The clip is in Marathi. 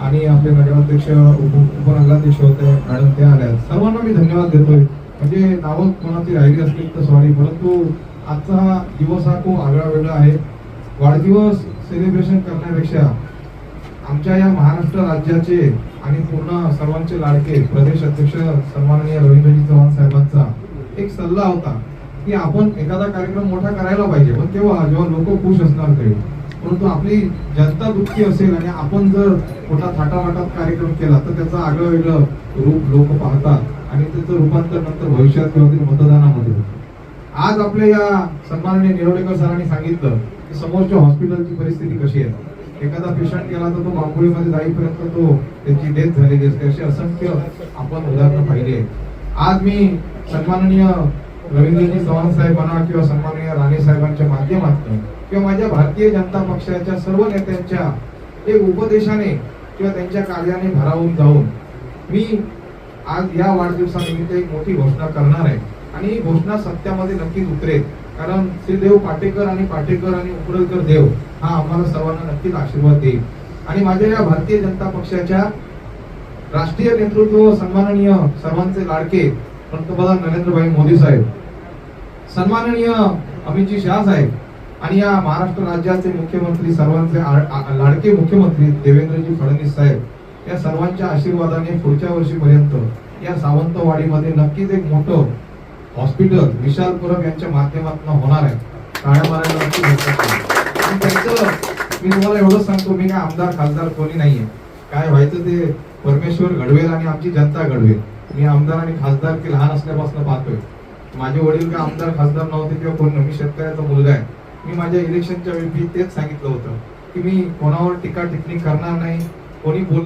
आणि आपले नगराध्यक्ष उपनगराध्यक्ष होते मॅडम ते आल्या. सर्वांना मी धन्यवाद देतोय. म्हणजे नावं कोणाची राहिली असतील तर सॉरी परंतु आजचा हा दिवस हा खूप आगळा वेगळा आहे. वाढदिवस सेलिब्रेशन करण्यापेक्षा आमच्या या महाराष्ट्र राज्याचे आणि पूर्ण सर्वांचे लाडके प्रदेश अध्यक्ष सन्माननीय रवींद्रजी चव्हाण साहेबांचा एक सल्ला होता की आपण एखादा कार्यक्रम मोठा करायला पाहिजे. पण तेव्हा जेव्हा लोक खुश असणार तेव्हा परंतु आपली जनता दुःखी असेल आणि आपण जर मोठा थाटामाटात कार्यक्रम केला तर त्याचं आगळं वेगळं रूप लोक पाहतात आणि त्याचं रूपांतर नंतर भविष्यात किंवा मतदानामध्ये होतं. आज आपल्या या सन्माननीय निरोडेकर सरांनी सांगितलं की समोरच्या हॉस्पिटलची परिस्थिती कशी आहे. एखादा पेशंट गेला तर तो बांबोळीमध्ये जाईपर्यंत तो त्याची डेथ झालेली असते अशी असंख्य आपण उदाहरणं पाहिली आहेत. आज मी सन्माननीय रवींद्रजी चव्हाण साहेबांना किंवा सन्माननीय राणे साहेबांच्या माध्यमातून किंवा माझ्या भारतीय जनता पक्षाच्या सर्व नेत्यांच्या एक उपदेशाने किंवा त्यांच्या कार्याने भरावून जाऊन मी आज या वाढदिवसानिमित्त एक मोठी घोषणा करणार आहे. आणि ही घोषणा सत्यामध्ये नक्कीच उतरेल. कारण श्रीदेव पाटेकर आणि पाटेकर आणि उपरलकर देव हा आम्हाला सर्वांना नक्कीच आशीर्वाद देईल. आणि माझ्या या भारतीय जनता पक्षाच्या राष्ट्रीय नेतृत्व सन्माननीय सर्वांचे लाडके पंतप्रधान नरेंद्रभाई मोदी साहेब सन्माननीय अमितजी शाह साहेब आणि या महाराष्ट्र राज्याचे मुख्यमंत्री सर्वांचे लाडके मुख्यमंत्री देवेंद्रजी फडणवीस साहेब या सर्वांच्या आशीर्वादाने पुढच्या वर्षीपर्यंत या सावंतवाडीमध्ये नक्कीच एक मोठं हॉस्पिटल विशाल यांच्या माध्यमातून होणार आहे. काळ्या मी तुम्हाला एवढंच सांगतो मी काय आमदार खासदार कोणी नाहीये. काय व्हायचं ते परमेश्वर घडवेल आणि आमची जनता घडवेल. मी आमदार आणि खासदार की लहान असल्यापासून पाहतोय. माझे वडील काय आमदार खासदार नव्हते किंवा कोण मी शेतकऱ्याचा मुलगा आहे. मी माझ्या इलेक्शनच्या वेळी तेच सांगितलं होतं की मी कोणावर टीका टिप्पणी करणार नाही कोणी बोल